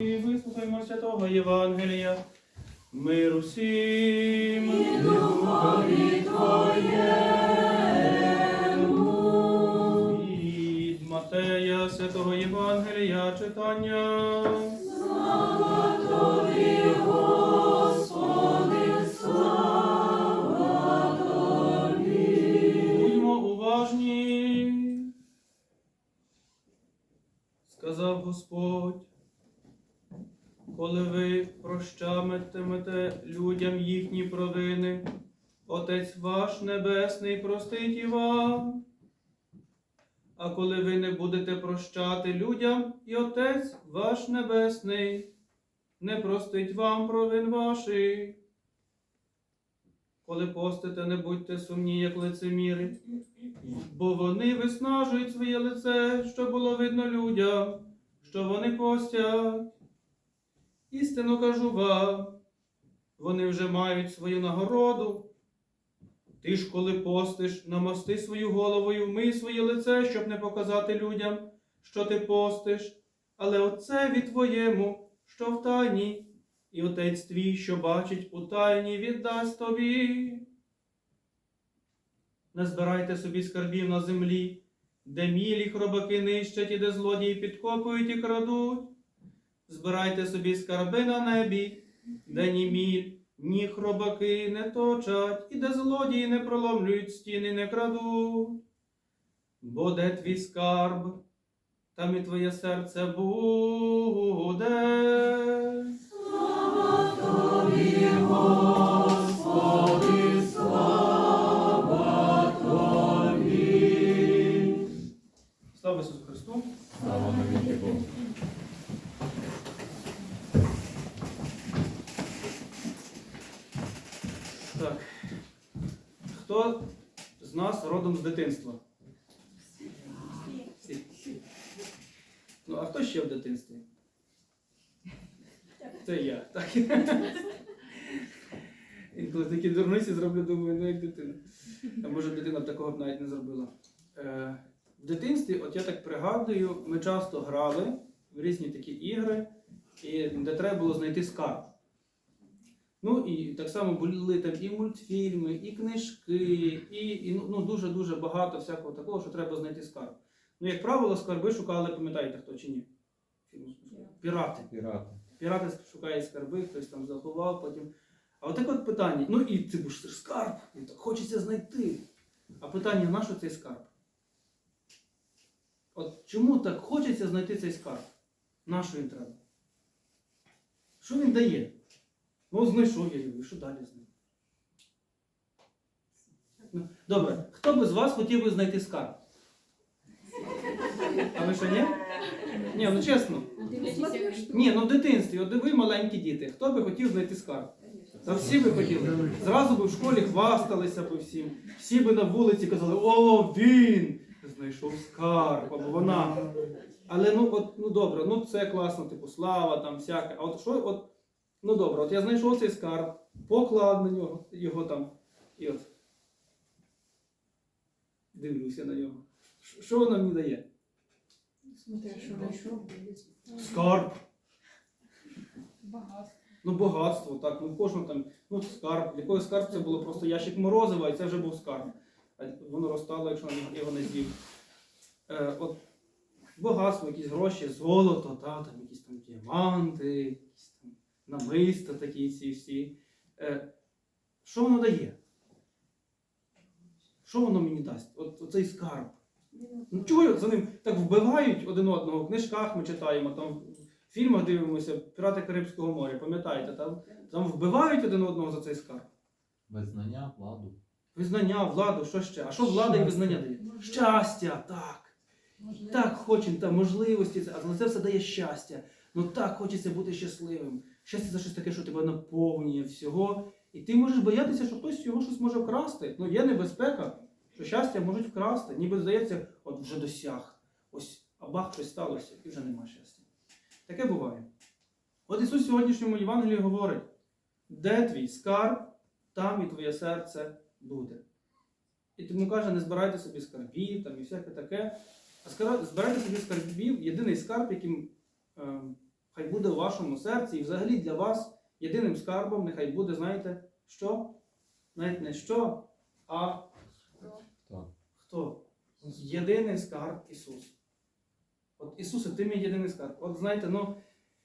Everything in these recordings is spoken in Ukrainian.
І вислухаймо святого Євангелія. Миру всім. Від Матея святого Євангелія читання. Господи, Будьмо уважні. Сказав Господь, коли ви прощатимете людям їхні провини, Отець ваш Небесний простить і вам. А коли ви не будете прощати людям, і Отець ваш Небесний не простить вам провин ваших. Коли постите, не будьте сумні, як лицеміри, бо вони виснажують своє лице, щоб було видно людям, що вони постять. Істинно кажу вам, вони вже мають свою нагороду. Ти ж, коли постиш, намасти свою голову і вмий своє лице, щоб не показати людям, що ти постиш, але оце від твоєму, що в тайні, і отець твій, що бачить у тайні, віддасть тобі. Не збирайте собі скарбів на землі, де мілі хробаки нищать і де злодії підкопують і крадуть. Збирайте собі скарби на небі, де ні міль, ні хробаки не точать, і де злодії не проломлюють стіни, не крадуть. Бо де твій скарб, там і твоє серце буде. А хто ще в дитинстві? Це я, так. Інколи такі дурниці зроблю, думаю, ну як дитина. А може дитина б такого б навіть не зробила. Е, в дитинстві, от я так пригадую, ми часто грали в різні такі ігри, і де треба було знайти скарб. Ну і так само були там і мультфільми, і книжки, і, і ну, ну, дуже-дуже багато всякого такого, що треба знайти скарб. Ну, як правило, скарби шукали, пам'ятаєте, хто чи ні? Пірати. Пірати. Пірати шукають скарби, хтось там заховав, потім. А от так от питання: ну і це ж ж скарб, і так хочеться знайти. А питання, на що цей скарб? От чому так хочеться знайти цей скарб? На що він треба? Що він дає? Ну, знайшов я його, і що далі з ним? Ну, Добре, хто би з вас хотів би знайти скарб? А ви що, ні? Ні, ну чесно. Ні, ну в дитинстві, от ви маленькі діти, хто би хотів знайти скарб? Та всі би хотіли. Зразу би в школі хвасталися би всім. Всі би на вулиці казали, о, він знайшов скарб, або вона. Але ну от, ну добре, ну це класно, типу, слава, там всяке. А от що, от, ну добре, от я знайшов цей скарб, поклав на нього, його там, і от. Дивлюся на нього. Що воно мені дає? Скарб. Багатство. Ну, багатство, так, ну кожен там, ну, скарб. Для когось скарб це було просто ящик морозива, і це вже був скарб. А воно розтало, якщо його не з'їв. Е, от багатство, якісь гроші, золото, та, там якісь там діаманти, якісь там намиста такі ці всі. Е, що воно дає? Що воно мені дасть? От оцей скарб. Ну чого за ним так вбивають один одного? В книжках ми читаємо, там в фільмах дивимося, Пірати Карибського моря, пам'ятаєте, там, там вбивають один одного за цей скарб. Визнання, владу. Визнання, владу, що ще? А що влада і визнання дає? Щастя, так. Так хочемо, та можливості, але це все дає щастя. Ну так хочеться бути щасливим. Щастя це щось таке, що тебе наповнює всього. І ти можеш боятися, що хтось його щось може вкрасти. Ну є небезпека, що щастя можуть вкрасти. Ніби здається, от вже досяг. Ось, а бах, щось сталося, і вже нема щастя. Таке буває. От Ісус в сьогоднішньому Євангелії говорить: де твій скарб, там і твоє серце буде. І тому каже, не збирайте собі скарбів там і всяке таке. А збирайте собі скарбів, єдиний скарб, яким е, хай буде у вашому серці і взагалі для вас єдиним скарбом, нехай буде, знаєте, що? Навіть не що, а Хто? Єдиний скарб Ісус. От Ісусе, ти мій єдиний скарб. От знаєте, ну,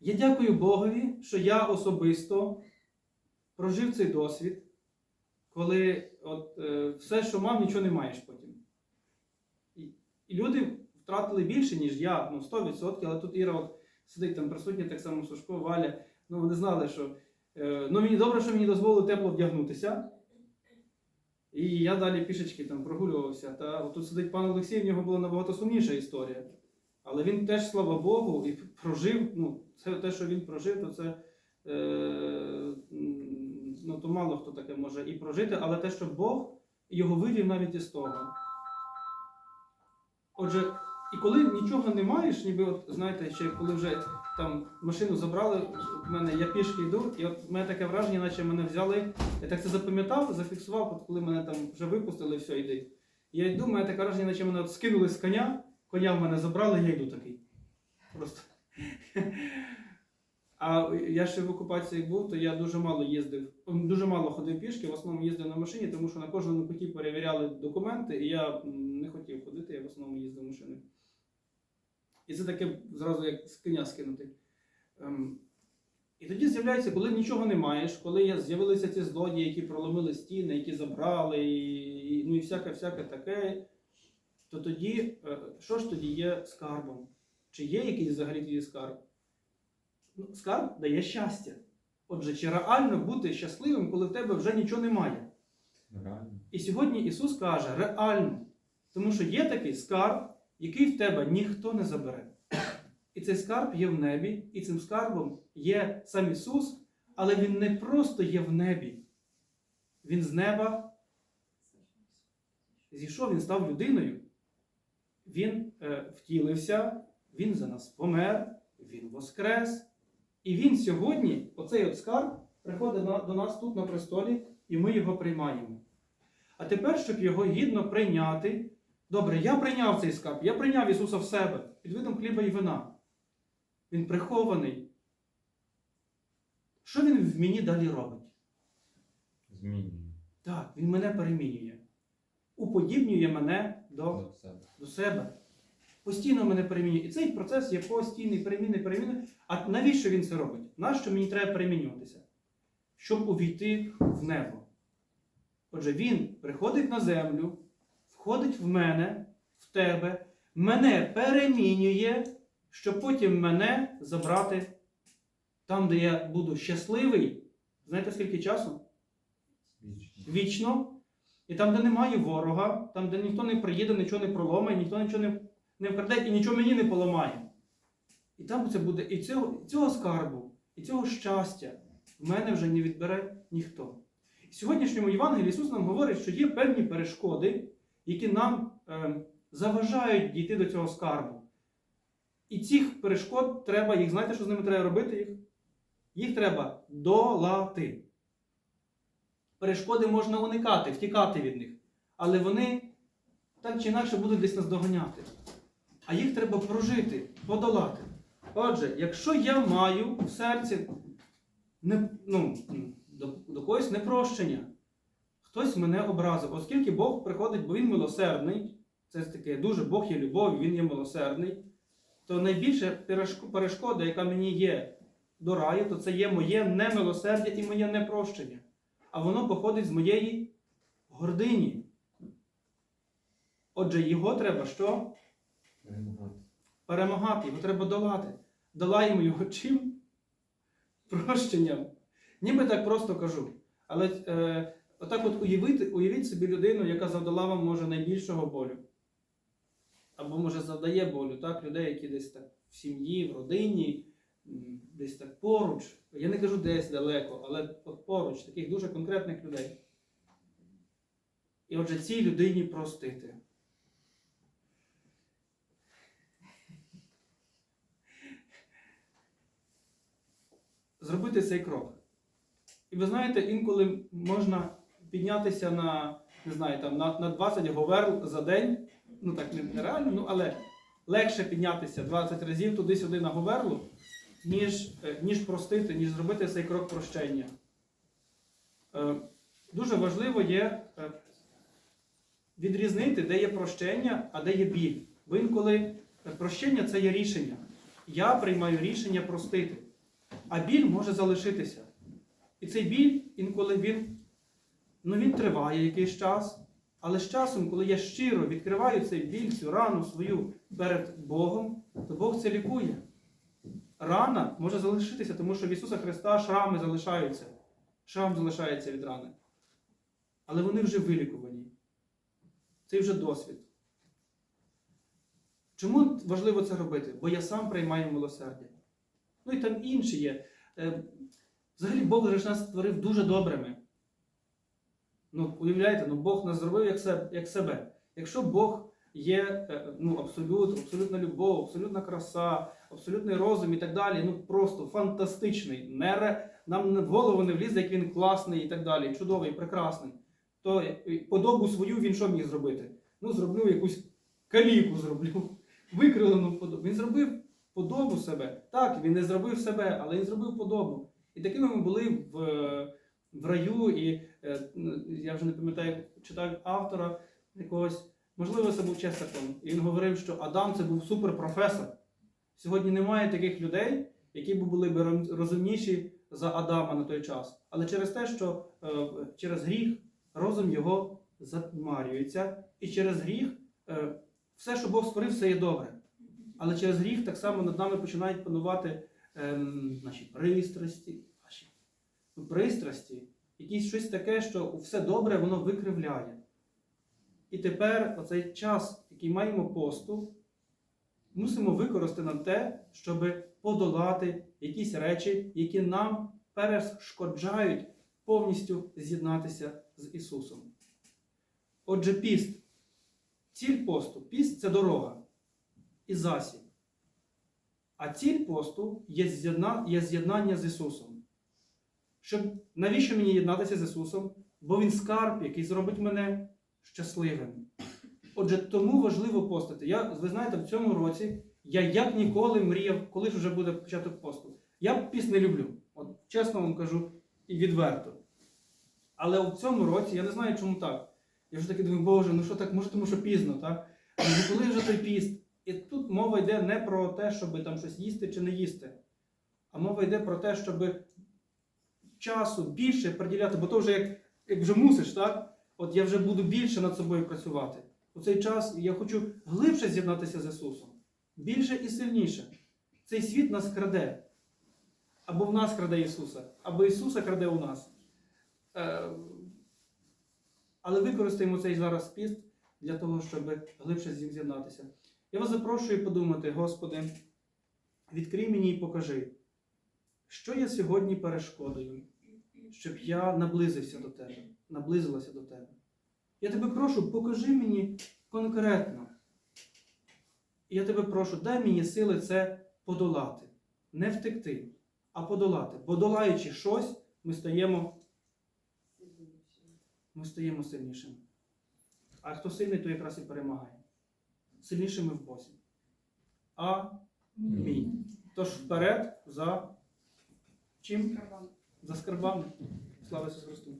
я дякую Богові, що я особисто прожив цей досвід, коли от, е, все, що мав, нічого не маєш потім. І, і люди втратили більше, ніж я, ну 100%, але тут Іра от сидить там присутня, так само Сушко, Валя. Ну, вони знали, що е, ну, мені добре, що мені дозволили тепло вдягнутися. І я далі пішечки там прогулювався. Та тут сидить пан Олексій, в нього була набагато сумніша історія. Але він теж, слава Богу, і прожив. Ну, це те, що він прожив, то це е, ну, то мало хто таке може і прожити, але те, що Бог його вивів навіть із того. Отже, і коли нічого не маєш, ніби от знаєте, ще коли вже там машину забрали, в мене я пішки йду, і от в мене таке враження, наче мене взяли. Я так це запам'ятав, зафіксував, от коли мене там вже випустили, все, йди. Я йду, в мене таке враження, наче мене от скинули з коня, коня в мене забрали, я йду такий. Просто. А я ще в окупації був, то я дуже мало їздив, дуже мало ходив пішки, в основному їздив на машині, тому що на кожному путі перевіряли документи, і я не хотів ходити, я в основному їздив машиною. І це таке зразу як з коня скинути. Ем, і тоді з'являється, коли нічого не маєш, коли з'явилися ці злодії, які проломили стіни, які забрали, і, і, ну і всяке, всяке таке, то тоді, е, що ж тоді є скарбом? Чи є якийсь взагалі тоді скарб? Ну, скарб дає щастя. Отже, чи реально бути щасливим, коли в тебе вже нічого немає? Реально. І сьогодні Ісус каже, реально. Тому що є такий скарб, який в тебе ніхто не забере. І цей скарб є в небі, і цим скарбом є сам Ісус, але Він не просто є в небі. Він з неба зійшов, Він став людиною. Він е, втілився, Він за нас помер, Він воскрес. І Він сьогодні, оцей от скарб, приходить до нас тут на престолі, і ми його приймаємо. А тепер, щоб його гідно прийняти, добре, я прийняв цей скарб, я прийняв Ісуса в себе під видом хліба і вина. Він прихований. Що він в мені далі робить? Змінює. Так, він мене перемінює. Уподібнює мене до, До себе. до себе. Постійно мене перемінює. І цей процес є постійний, переміни, переміни. А навіщо він це робить? Нащо мені треба перемінюватися? Щоб увійти в небо. Отже, він приходить на землю, входить в мене, в тебе, мене перемінює, щоб потім мене забрати там, де я буду щасливий. Знаєте, скільки часу? Вічно. вічно, і там, де немає ворога, там, де ніхто не приїде, нічого не проломає, ніхто нічого не, не вкраде і нічого мені не поламає. І там це буде і цього, і цього скарбу, і цього щастя в мене вже не відбере ніхто. І в сьогоднішньому Євангелії Ісус нам говорить, що є певні перешкоди, які нам е, заважають дійти до цього скарбу. І цих перешкод треба, їх знаєте, що з ними треба робити їх? Їх треба долати перешкоди можна уникати, втікати від них. Але вони так чи інакше будуть десь нас доганяти. А їх треба прожити, подолати. Отже, якщо я маю в серці не, ну, до, до когось непрощення, хтось мене образив, оскільки Бог приходить, бо Він милосердний, це таке дуже Бог є любов, Він є милосердний, то найбільша перешкода, яка мені є до раю, то це є моє немилосердя і моє непрощення а воно походить з моєї гордині. Отже, його треба що? Перемагати. Перемагати, його треба долати. Долаємо його чим? Прощенням. Ніби так просто кажу. Але е, отак от уявити, уявіть собі людину, яка завдала вам може найбільшого болю. Або може завдає болю, так? Людей, які десь так в сім'ї, в родині, десь так поруч. Я не кажу десь далеко, але поруч, таких дуже конкретних людей. І отже, цій людині простити. Зробити цей крок. І ви знаєте, інколи можна піднятися на, не знаю, там, на, на 20 говерл за день. Ну так нереально, ну але легше піднятися 20 разів туди-сюди на говерлу, ніж, е, ніж простити, ніж зробити цей крок прощення. Е, Дуже важливо є е, відрізнити, де є прощення, а де є біль. Бо інколи прощення це є рішення. Я приймаю рішення простити. А біль може залишитися. І цей біль інколи він, ну, він триває якийсь час, але з часом, коли я щиро відкриваю цей біль, цю рану свою перед Богом, то Бог це лікує. Рана може залишитися, тому що в Ісуса Христа шрами залишаються. Шрам залишається від рани. Але вони вже вилікувані. Це вже досвід. Чому важливо це робити? Бо я сам приймаю милосердя. Ну і там інші є. Е, Взагалі Бог же нас створив дуже добрими. Ну, уявляєте, ну Бог нас зробив як себе. Як себе. Якщо Бог є е, ну, абсолют, абсолютна любов, абсолютна краса, абсолютний розум і так далі, ну просто фантастичний. Не, нам в голову не влізе, як він класний і так далі, чудовий, прекрасний. То е, подобу свою він що міг зробити? Ну, зроблю якусь каліку зроблю, викрилену подобу. Він зробив подобу себе. Так, він не зробив себе, але він зробив подобу. І такими ми були в, в раю, і е, я вже не пам'ятаю, читав автора якогось, можливо, це був Честертон. І він говорив, що Адам це був суперпрофесор. Сьогодні немає таких людей, які були б розумніші за Адама на той час. Але через те, що е, через гріх розум його затьмарюється, і через гріх е, все, що Бог створив, все є добре. Але через гріх так само над нами починають панувати ем, наші пристрасті, ну, пристрасті, якісь щось таке, що все добре, воно викривляє. І тепер оцей час, який маємо посту, мусимо використати на те, щоб подолати якісь речі, які нам перешкоджають повністю з'єднатися з Ісусом. Отже, піст. Ціль посту. Піст це дорога і засіб. А ціль посту є з'єднання з Ісусом. Щоб, навіщо мені єднатися з Ісусом? Бо Він скарб, який зробить мене щасливим. Отже, тому важливо постити. Я, ви знаєте, в цьому році я як ніколи мріяв, коли ж вже буде початок посту. Я піст не люблю. От чесно вам кажу і відверто. Але в цьому році я не знаю, чому так. Я вже таки думаю, Боже, ну що так, може, тому що пізно, так? Ну коли вже той піст? І тут мова йде не про те, щоб там щось їсти чи не їсти, а мова йде про те, щоб часу більше приділяти, бо то вже як, як вже мусиш, так? От я вже буду більше над собою працювати. У цей час я хочу глибше з'єднатися з Ісусом. Більше і сильніше. Цей світ нас краде. Або в нас краде Ісуса, або Ісуса краде у нас. Е, але використаємо цей зараз піст для того, щоб глибше з ним з'єднатися. Я вас запрошую подумати, Господи, відкрий мені і покажи, що є сьогодні перешкодою, щоб я наблизився до Тебе, наблизилася до Тебе. Я тебе прошу, покажи мені конкретно. Я тебе прошу, дай мені сили це подолати, не втекти, а подолати. Бо долаючи щось, ми стаємо, ми стаємо сильнішими. А хто сильний, то якраз і перемагає. Сильнішими в Бозі. Амінь. Тож вперед за чим? За скарбами. Слава Ісусу Христу!